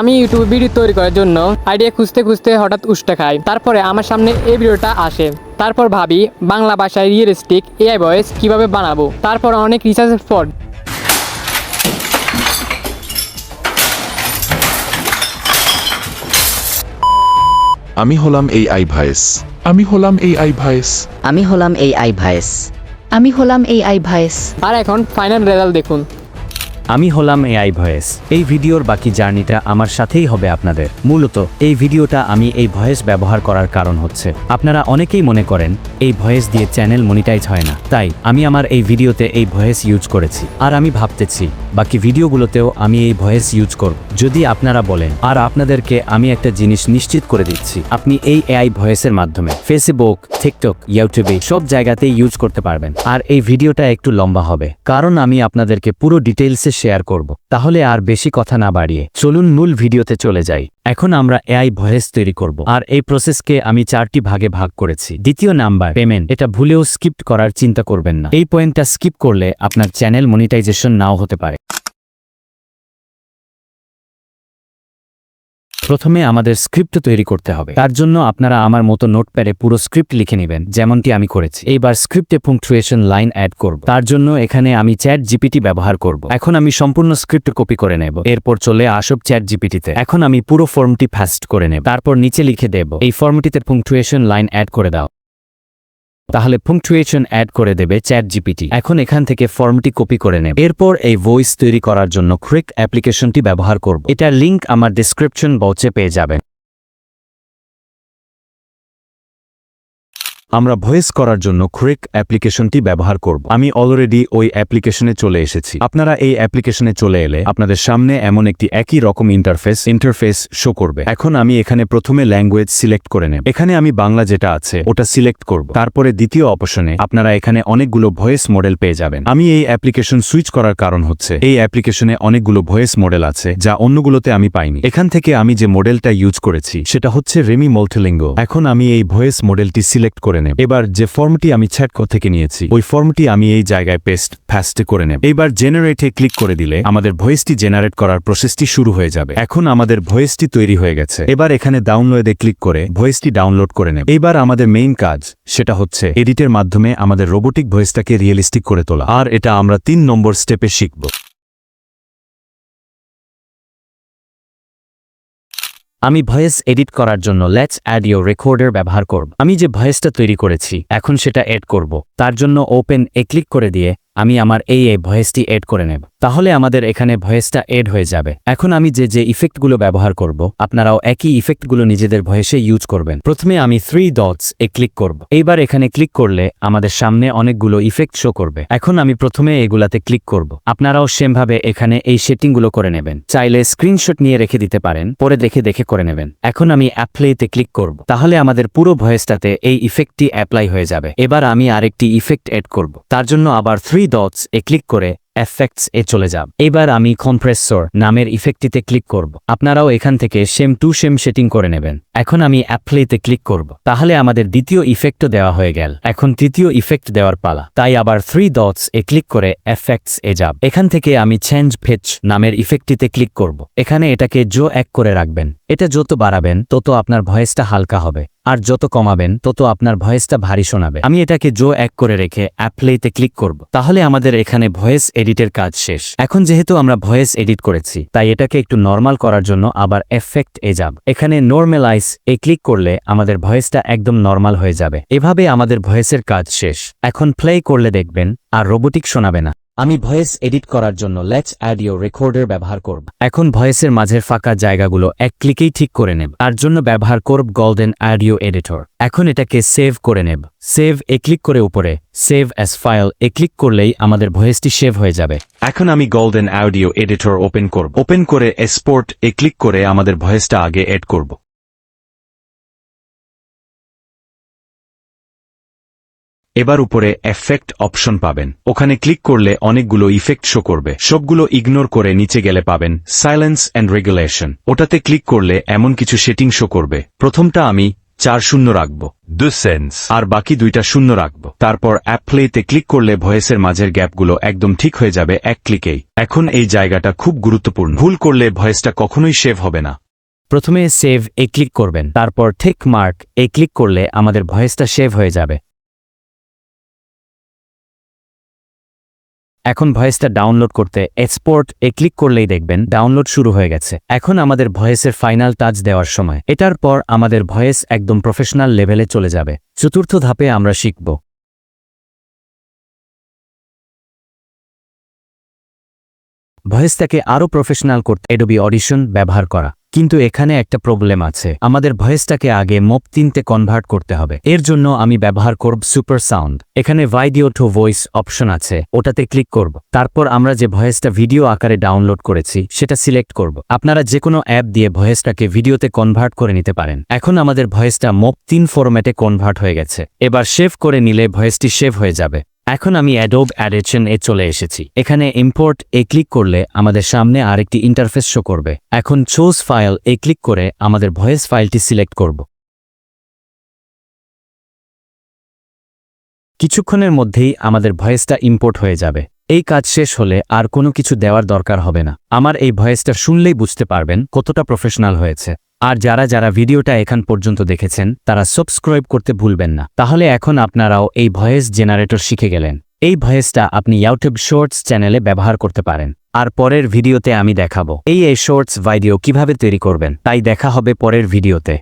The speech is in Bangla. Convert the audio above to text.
আমি ইউটিউব ভিডিও তৈরি করার জন্য আইডিয়া খুঁজতে খুঁজতে হঠাৎ উষ্টা খাই। তারপরে আমার সামনে এই ভিডিওটা আসে। তারপর ভাবি বাংলা ভাষায় রিয়েলিস্টিক এআই ভয়েস কীভাবে বানাবো? তারপর অনেক রিসার্চের পর আমি হলাম এই আই ভাইস আমি হলাম এই আই ভাইস আমি হলাম এই আই ভাইস আমি হলাম এই আই ভয়েস আর এখন ফাইনাল রেজাল্ট দেখুন। আমি হলাম এআই ভয়েস। এই ভিডিওর বাকি জার্নিটা আমার সাথেই হবে আপনাদের। মূলত, এই ভিডিওটা আমি এই ভয়েস ব্যবহার করার কারণ হচ্ছে, আপনারা অনেকেই মনে করেন, এই ভয়েস দিয়ে চ্যানেল মনিটাইজ হয় না। তাই, আমি আমার এই ভিডিওতে এই ভয়েস ইউজ করেছি। আর আমি ভাবতেছি, বাকি ভিডিওগুলোতেও আমি এই ভয়েস ইউজ করব। যদি আপনারা বলেন, আর আপনাদেরকে আমি একটা জিনিস নিশ্চিত করে দিচ্ছি, আপনি এই এআই ভয়েসের মাধ্যমে ফেসবুক, টিকটক, ইউটিউবে সব জায়গাতেই ইউজ করতে পারবেন। আর এই ভিডিওটা একটু লম্বা হবে। কারণ আমি আপনাদেরকে পুরো ডিটেইলসে শেয়ার করব। তাহলে আর বেশি কথা না বাড়িয়ে চলুন মূল ভিডিওতে চলে যাই। এখন আমরা এআই ভয়েস তৈরি করব। আর এই প্রসেসকে আমি চারটি ভাগে ভাগ করেছি। দ্বিতীয় নাম্বার, পেমেন্ট। এটা ভুলেও স্কিপ করার চিন্তা করবেন না। এই পয়েন্টটা স্কিপ করলে আপনার চ্যানেল মনিটাইজেশন নাও হতে পারে। প্রথমে আমাদের স্ক্রিপ্ট তৈরি করতে হবে। তার জন্য আপনারা আমার মতো নোটপ্যাডে পুরো স্ক্রিপ্ট লিখে নেবেন, যেমনটি আমি করেছি। এইবার স্ক্রিপ্টে পুংচুয়েশন লাইন অ্যাড করব। তার জন্য এখানে আমি চ্যাট জিপিটি ব্যবহার করব। এখন আমি সম্পূর্ণ স্ক্রিপ্ট কপি করে নেব। এরপর চলে আসব চ্যাট জিপিটিতে এখন আমি পুরো ফর্মটি ফাস্ট করে নেব। তারপর নিচে লিখে দেব। এই ফর্মটিতে পুংচুয়েশন লাইন অ্যাড করে দাও। তাহলে পুংচুয়েশন অ্যাড করে দেবে চ্যাট জিপিটি এখন এখান থেকে ফর্মটি কপি করে নেব এরপর এই ভয়েস তৈরি করার জন্য ক্রিক অ্যাপ্লিকেশনটি ব্যবহার করব। এটার লিঙ্ক আমার ডিসক্রিপশন বক্সে পেয়ে যাবেন। আমরা ভয়েস করার জন্য ক্রিক অ্যাপ্লিকেশনটি ব্যবহার করব। আমি অলরেডি ওই অ্যাপ্লিকেশনে চলে এসেছি। আপনারা এই অ্যাপ্লিকেশনে চলে এলে আপনাদের সামনে এমন একটি একই রকম ইন্টারফেস ইন্টারফেস শো করবে। এখন আমি এখানে প্রথমে ল্যাঙ্গুয়েজ সিলেক্ট করে নেব। এখানে আমি বাংলা যেটা আছে, ওটা সিলেক্ট করব। তারপরে দ্বিতীয় অপশনে আপনারা এখানে অনেকগুলো ভয়েস মডেল পেয়ে যাবেন। আমি এই অ্যাপ্লিকেশন সুইচ করার কারণ হচ্ছে, এই অ্যাপ্লিকেশনে অনেকগুলো ভয়েস মডেল আছে, যা অন্যগুলোতে আমি পাইনি। এখান থেকে আমি যে মডেলটা ইউজ করেছি, সেটা হচ্ছে রেমি মল্টিলিঙ্গো এখন আমি এই ভয়েস মডেলটি সিলেক্ট করে নেব। এবার যে ফর্মটি আমি চ্যাট থেকে নিয়েছি, ওই ফর্মটি আমি এই জায়গায় পেস্ট ফ্যাস্টে করে নেব। এবার জেনারেটে ক্লিক করে দিলে আমাদের ভয়েসটি জেনারেট করার প্রসেসটি শুরু হয়ে যাবে। এখন আমাদের ভয়েসটি তৈরি হয়ে গেছে। এবার এখানে ডাউনলোডে ক্লিক করে ভয়েসটি ডাউনলোড করে নেব। এবার আমাদের মেইন কাজ, সেটা হচ্ছে এডিটের মাধ্যমে আমাদের রোবোটিক ভয়েসটাকে রিয়েলিস্টিক করে তোলা। আর এটা আমরা তিন নম্বর স্টেপে শিখব। আমি ভয়েস এডিট করার জন্য লেটস অ্যাড ইউর রেকর্ডার ব্যবহার করব। আমি যে ভয়েসটা তৈরি করেছি, এখন সেটা এড করব। তার জন্য ওপেন এ ক্লিক করে দিয়ে আমি আমার এই এই ভয়েসটি এড করে নেব। তাহলে আমাদের এখানে ভয়েসটা এড হয়ে যাবে। এখন আমি যে যে ইফেক্টগুলো ব্যবহার করব, আপনারাও একই ইফেক্টগুলো নিজেদের ভয়েসে ইউজ করবেন। প্রথমে আমি থ্রি ডটস এ ক্লিক করব। এইবার এখানে ক্লিক করলে আমাদের সামনে অনেকগুলো ইফেক্ট শো করবে। এখন আমি প্রথমে এগুলাতে ক্লিক করব। আপনারাও সেমভাবে এখানে এই সেটিংগুলো করে নেবেন। চাইলে স্ক্রিনশট নিয়ে রেখে দিতে পারেন, পরে দেখে দেখে করে নেবেন। এখন আমি অ্যাপ্লাইতে ক্লিক করব। তাহলে আমাদের পুরো ভয়েসটাতে এই ইফেক্টটি অ্যাপ্লাই হয়ে যাবে। এবার আমি আরেকটি ইফেক্ট এড করব। তার জন্য আবার থ্রি ডটস এ ক্লিক করে এফেক্টস এ চলে যাব এবার আমি কম্প্রেসর নামের ইফেক্টটিতে ক্লিক করব। আপনারাও এখান থেকে সেম টু সেম সেটিং করে নেবেন। এখন আমি অ্যাপ্লাইতে ক্লিক করব। তাহলে আমাদের দ্বিতীয় ইফেক্টও দেওয়া হয়ে গেল। এখন তৃতীয় ইফেক্ট দেওয়ার পালা। তাই আবার থ্রি ডটস এ ক্লিক করে এফেক্টস এ যাব। এখান থেকে আমি চেঞ্জ ফেচ নামের ইফেক্টটিতে ক্লিক করব। এখানে এটাকে জো এক করে রাখবেন। এটা যত বাড়াবেন, তত আপনার ভয়েসটা হালকা হবে। আর যত কমাবেন, তত আপনার ভয়েসটা ভারী শোনাবে। আমি এটাকে জো এক করে রেখে অ্যাপ্লেতে ক্লিক করব। তাহলে আমাদের এখানে ভয়েস এডিটের কাজ শেষ। এখন যেহেতু আমরা ভয়েস এডিট করেছি, তাই এটাকে একটু নর্মাল করার জন্য আবার এফেক্ট এ যাব। এখানে নর্মালাইজ এ ক্লিক করলে আমাদের ভয়েসটা একদম নর্মাল হয়ে যাবে। এভাবে আমাদের ভয়েসের কাজ শেষ। এখন প্লে করলে দেখবেন, আর রোবোটিক শোনাবে না। আমি ভয়েস এডিট করার জন্য লেটস অ্যাড ইউর রেকর্ডার ব্যবহার করব। এখন ভয়েসের মাঝের ফাঁকা জায়গাগুলো এক ক্লিকেই ঠিক করে নেব। তার জন্য ব্যবহার করব গোল্ডেন অডিও এডিটর এখন এটাকে সেভ করে নেব। সেভ এ ক্লিক করে উপরে সেভ অ্যাস ফাইল এ ক্লিক করলেই আমাদের ভয়েসটি সেভ হয়ে যাবে। এখন আমি গোল্ডেন অডিও এডিটর ওপেন করব। ওপেন করে এক্সপোর্ট এ ক্লিক করে আমাদের ভয়েসটা আগে এড করব। এবার উপরে এফেক্ট অপশন পাবেন। ওখানে ক্লিক করলে অনেকগুলো ইফেক্ট শো করবে। সবগুলো ইগনোর করে নিচে গেলে পাবেন সাইলেন্স অ্যান্ড রেগুলেশন ওটাতে ক্লিক করলে এমন কিছু সেটিং শো করবে। প্রথমটা আমি চার শূন্য রাখব। Deux cents, আর বাকি দুইটা শূন্য রাখব। তারপর অ্যাপ প্লেতে ক্লিক করলে ভয়েসের মাঝের গ্যাপগুলো একদম ঠিক হয়ে যাবে এক ক্লিকেই এখন এই জায়গাটা খুব গুরুত্বপূর্ণ। ভুল করলে ভয়েসটা কখনোই সেভ হবে না। প্রথমে সেভ এ ক্লিক করবেন। তারপর ঠিক মার্ক এ ক্লিক করলে আমাদের ভয়েসটা সেভ হয়ে যাবে। এখন ভয়েসটা ডাউনলোড করতে এক্সপোর্ট এ ক্লিক করলেই দেখবেন ডাউনলোড শুরু হয়ে গেছে। এখন আমাদের ভয়েসের ফাইনাল টাচ দেওয়ার সময়। এটার পর আমাদের ভয়েস একদম প্রফেশনাল লেভেলে চলে যাবে। চতুর্থ ধাপে আমরা শিখব। ভয়েসটাকে আরও প্রফেশনাল করতে এডোবি অডিশন ব্যবহার করা। কিন্তু এখানে একটা প্রবলেম আছে। আমাদের ভয়েসটাকে আগে মপ তিনতে কনভার্ট করতে হবে। এর জন্য আমি ব্যবহার করব সুপার সাউন্ড এখানে ভাইডিও টু ভয়েস অপশন আছে। ওটাতে ক্লিক করব। তারপর আমরা যে ভয়েসটা ভিডিও আকারে ডাউনলোড করেছি, সেটা সিলেক্ট করব। আপনারা যে কোনো অ্যাপ দিয়ে ভয়েসটাকে ভিডিওতে কনভার্ট করে নিতে পারেন। এখন আমাদের ভয়েসটা মপ তিন ফরম্যাটে কনভার্ট হয়ে গেছে। এবার সেভ করে নিলে ভয়েসটি সেভ হয়ে যাবে। এখন আমি অ্যাডোব অ্যাডেশন এ চলে এসেছি। এখানে ইম্পোর্ট এ ক্লিক করলে আমাদের সামনে আরেকটি ইন্টারফেস শো করবে। এখন চোজ ফাইল এ ক্লিক করে আমাদের ভয়েস ফাইলটি সিলেক্ট করব। কিছুক্ষণের মধ্যেই আমাদের ভয়েসটা ইম্পোর্ট হয়ে যাবে। এই কাজ শেষ হলে আর কোনো কিছু দেওয়ার দরকার হবে না। আমার এই ভয়েসটা শুনলেই বুঝতে পারবেন কতটা প্রফেশনাল হয়েছে। আর যারা যারা ভিডিওটা এখান পর্যন্ত দেখেছেন, তারা সাবস্ক্রাইব করতে ভুলবেন না। তাহলে এখন আপনারাও এই ভয়েস জেনারেটর শিখে গেলেন। এই ভয়েসটা আপনি ইউটিউব শর্টস চ্যানেলে ব্যবহার করতে পারেন। আর পরের ভিডিওতে আমি দেখাবো। এই এই শর্টস ভাইডিও কীভাবে তৈরি করবেন, তাই দেখা হবে পরের ভিডিওতে।